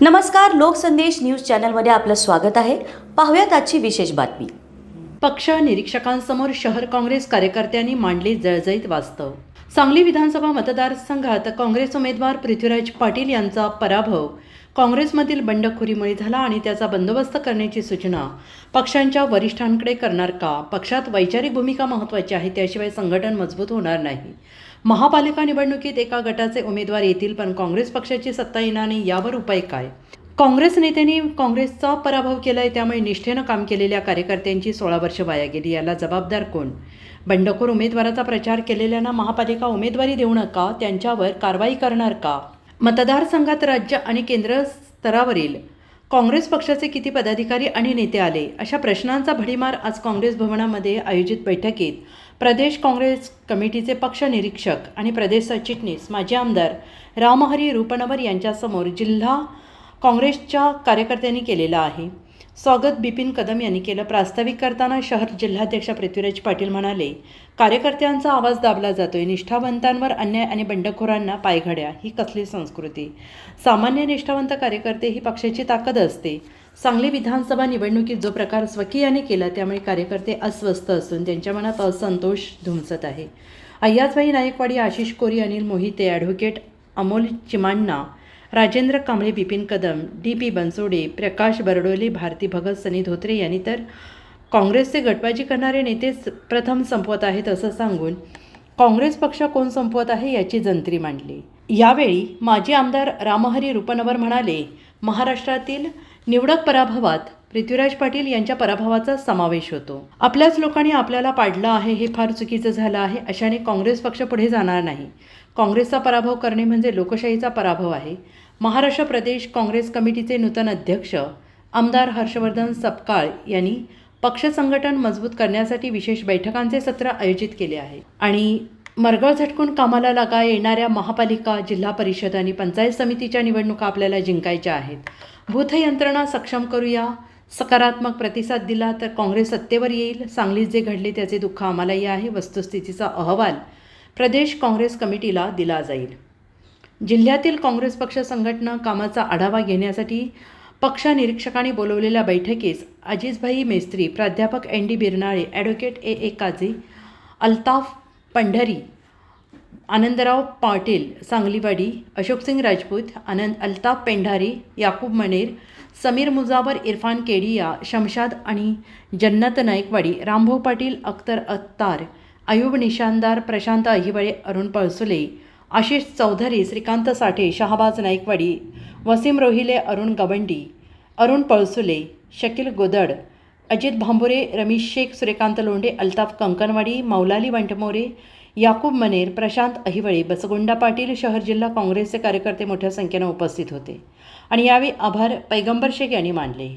नमस्कार लोकसंदेश न्यूज चॅनलमध्ये आपलं स्वागत आहे. पाहूयात आजची विशेष बातमी. पक्ष निरीक्षकांसमोर शहर काँग्रेस कार्यकर्त्यांनी मांडले जळजळीत वास्तव सांगली विधानसभा मतदारसंघात काँग्रेस उमेदवार पृथ्वीराज पाटील यांचा पराभव. काँग्रेसमधील बंडखोरीमुळे झाला आणि त्याचा बंदोबस्त करण्याची सूचना. पक्षांच्या वरिष्ठांकडे करणार का? पक्षात वैचारिक भूमिका महत्त्वाची आहे त्याशिवाय संघटन मजबूत होणार नाही. महापालिका निवडणुकीत एका गटाचे उमेदवार येतील पण काँग्रेस पक्षाची सत्ता येणार नाही यावर उपाय काय? काँग्रेस नेत्यांनी काँग्रेसचा पराभव केलाय त्यामुळे निष्ठेनं काम केलेल्या कार्यकर्त्यांची सोळा वर्ष वाया गेली याला जबाबदार कोण? बंडखोर उमेदवाराचा प्रचार केलेल्यांना महापालिका उमेदवारी देऊ नका त्यांच्यावर कारवाई करणार का? मतदारसंघात राज्य आणि केंद्र स्तरावरील काँग्रेस पक्षाचे किती पदाधिकारी आणि नेते आले? अशा प्रश्नांचा भडीमार आज काँग्रेस भवनामध्ये आयोजित बैठकीत प्रदेश काँग्रेस कमिटीचे पक्ष निरीक्षक आणि प्रदेश सरचिटणीस माजी आमदार रामहरी रूपनवर यांच्यासमोर जिल्हा काँग्रेसच्या कार्यकर्त्यांनी केलेला आहे. स्वागत बिपिन कदम यांनी केलं. प्रास्ताविक करताना शहर जिल्हाध्यक्ष पृथ्वीराज पाटील म्हणाले कार्यकर्त्यांचा आवाज दाबला जातोय. निष्ठावंतांवर अन्याय आणि बंडखोरांना पायघड्या. ही कसली संस्कृती? सामान्य निष्ठावंत कार्यकर्ते ही पक्षाची ताकद असते. सांगली विधानसभा निवडणुकीत जो प्रकार स्वकीयाने केला त्यामुळे कार्यकर्ते अस्वस्थ असून त्यांच्या मनात असंतोष धुमसत आहे. Ayyajbai Naikwadi Ashish Kori Anil Mohite advocate Amol Chimanna Rajendra Kamble Bipin Kadam D P Bansode Prakash Bardole Bharati Bhagat Sunny Dhotre यांनी तर काँग्रेसचे गटबाजी करणारे नेतेच प्रथम संपवत आहेत असं सांगून काँग्रेस पक्ष कोण संपवत आहे याची जंत्री मांडली. यावेळी माजी आमदार रामहरी रुपनवर म्हणाले महाराष्ट्रातील निवडक पराभवात पृथ्वीराज पाटील यांच्या पराभवाचा समावेश होतो. आपल्याच लोकांनी आपल्याला पाडलं आहे हे फार चुकीचं झालं आहे अशाने काँग्रेस पक्ष पुढे जाणार नाही. काँग्रेसचा पराभव करणे म्हणजे लोकशाहीचा पराभव आहे. महाराष्ट्र प्रदेश काँग्रेस कमिटीचे नूतन अध्यक्ष आमदार हर्षवर्धन सपकाळ यांनी पक्ष संघटन मजबूत करण्यासाठी विशेष बैठकांचे सत्र आयोजित केले आहे. आणि मरगळ झटकून कामाला लागा येणाऱ्या महापालिका जिल्हा परिषद आणि पंचायत समितीच्या निवडणुका आपल्याला जिंकायच्या आहेत. बूथ यंत्रणा सक्षम करूया सकारात्मक प्रतिसाद दिला तर काँग्रेस सत्तेवर येईल. सांगलीत जे घडले त्याचे दुःख आम्हालाही आहे. वस्तुस्थितीचा अहवाल प्रदेश काँग्रेस कमिटीला दिला जाईल. जिल्ह्यातील काँग्रेस पक्ष संघटना कामाचा आढावा घेण्यासाठी पक्ष निरीक्षकांनी बोलवलेल्या बैठकीस अजिजभाई मेस्त्री प्राध्यापक N D Birnale advocate A A Kazi Altaf Pandhari Anandrao Patil Sangliwadi Ashoksing Rajput Anand Altaf Pendhari Yakub Maner Samir Mujawar Irfan Kedia Shamshad आणि जन्नत नाईकवाडी रामभाऊ पाटील अख्तर अत्तार अयुब निशानदार प्रशांत अहिवळे अरुण पळसुले आशिष चौधरी श्रीकांत साठे शहाबाज नाईकवाडी वसीम रोहिले अरुण गवंडी अरुण पळसुले शकील गोदड अजित भांबुरे रमेश शेख सूर्यकांत लोंढे अल्ताफ कंकणवाडी मौलाली वंटमोरे याकूब मनेर प्रशांत अहिवळे बसगुंडा पाटील शहर जिल्हा काँग्रेसचे कार्यकर्ते मोठ्या संख्येनं उपस्थित होते. आणि यावेळी आभार पैगंबर शेख यांनी मानले.